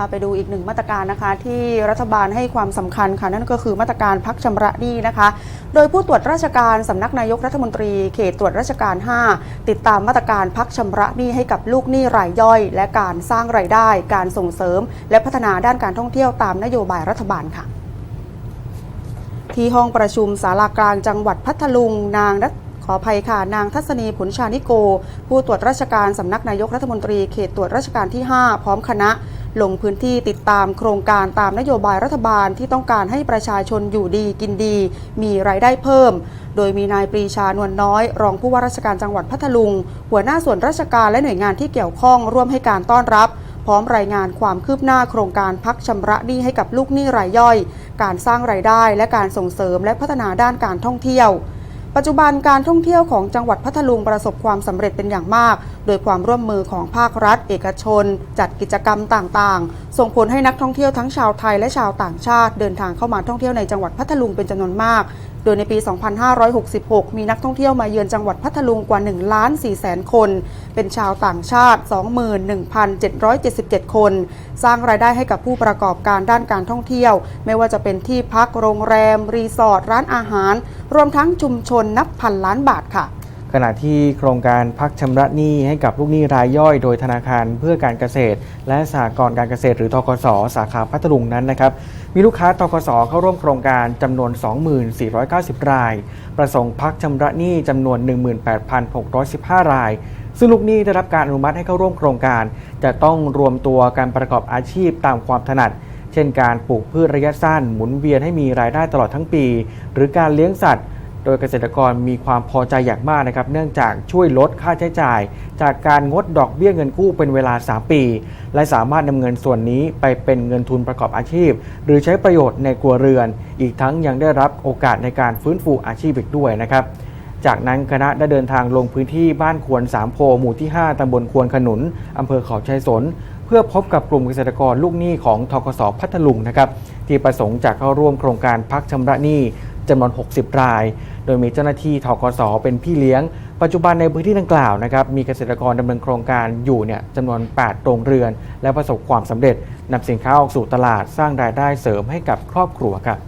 าไปดูอีกหนึ่งมาตรการนะคะที่รัฐบาลให้ความสำคัญค่ะ นั่นก็คือมาตรการพักชำระหนี้นะคะ โดยผู้ตรวจราชการสำนักนายกรัฐมนตรีเขตตรวจราชการ 5 ติดตามมาตรการพักชำระหนี้ให้กับลูกหนี้รายย่อย และการสร้างรายได้ การส่งเสริม และพัฒนาด้านการท่องเที่ยวตามนโยบายรัฐบาลค่ะ ที่ห้องประชุมศาลากลางจังหวัดพัทลุงนางนัทขออภัยค่ะนางทัศนีผลชานิโก ผู้ตรวจราชการสำนักนายกรัฐมนตรีเขตตรวจราชการที่ 5 พร้อมคณะ ลงพื้นที่ติดตามโครงการตามนโยบายรัฐบาลที่ต้องการให้ประชาชนอยู่ดีกินดี มีรายได้เพิ่ม โดยมีนายปรีชานวลน้อย รองผู้ว่าราชการจังหวัดพัทลุง หัวหน้าส่วนราชการและหน่วยงานที่เกี่ยวข้องร่วมให้การต้อนรับ พร้อมรายงานความคืบหน้าโครงการพักชำระหนี้ให้กับลูกหนี้รายย่อย การสร้างรายได้และการส่งเสริมและพัฒนาด้านการท่องเที่ยว ปัจจุบันการท่องเที่ยวของจังหวัดพัทลุงประสบความสำเร็จเป็นอย่างมาก โดยความร่วมมือของภาครัฐ เอกชน จัดกิจกรรมต่างๆ ส่งผลให้นักท่องเที่ยวทั้งชาวไทยและชาวต่างชาติ เดินทางเข้ามาท่องเที่ยวในจังหวัดพัทลุงเป็นจำนวนมากโดยในปี 2566 มีนักท่องเที่ยวมาเยือนจังหวัดพัทลุงกว่า1ล้าน4แสนคน เป็นชาวต่างชาติ 21,777 คน สร้างรายได้ให้กับผู้ประกอบการด้านการท่องเที่ยว ไม่ว่าจะเป็นที่พัก โรงแรม รีสอร์ท ร้านอาหาร รวมทั้งชุมชนนับพันล้านบาทค่ะ ขณะที่โครงการพักชำระหนี้ให้กับลูกหนี้รายย่อยโดยธนาคารเพื่อการเกษตร และสหกรณ์การเกษตรหรือทกสสาขาพัทลุงนั้นนะครับมีลูกค้าทกสเข้าร่วมโครงการจำนวน 2490 ราย ประสงค์พักชำระหนี้จำนวน 18,615 ราย ซึ่งลูกหนี้ได้รับการอนุมัติให้เข้าร่วมโครงการ จะต้องรวมตัวการประกอบอาชีพตามความถนัด เช่นการปลูกพืชระยะสั้น หมุนเวียนให้มีรายได้ตลอดทั้งปี หรือการเลี้ยงสัตว์ โดยเกษตรกรมีความพอใจอย่างมากนะครับ เนื่องจากช่วยลดค่าใช้จ่าย จากการงดดอกเบี้ยเงินกู้เป็นเวลา 3 ปี และสามารถนำเงินส่วนนี้ไปเป็นเงินทุนประกอบอาชีพ หรือใช้ประโยชน์ในครัวเรือน อีกทั้งยังได้รับโอกาสในการฟื้นฟูอาชีพอีกด้วยนะครับจากนั้นคณะได้เดินทางลงพื้นที่บ้านควนสามโพหมู่ที่ 5 ตำบลควนขนุน อำเภอเขาชัยสน เพื่อพบกับกลุ่มเกษตรกรลูกหนี้ของทกสพัทลุงนะครับ ที่ประสงค์จะเข้าร่วมโครงการพักชำระหนี้ จำนวน 60 ราย โดยมีเจ้าหน้าที่ทกสเป็นพี่เลี้ยง ปัจจุบันในพื้นที่ดังกล่าวนะครับมีเกษตรกรดำเนินโครงการอยู่เนี่ยจำนวน 8 โรงเรือน และประสบความสำเร็จนำสินค้าออกสู่ตลาดสร้างรายได้เสริมให้กับครอบครัวครับ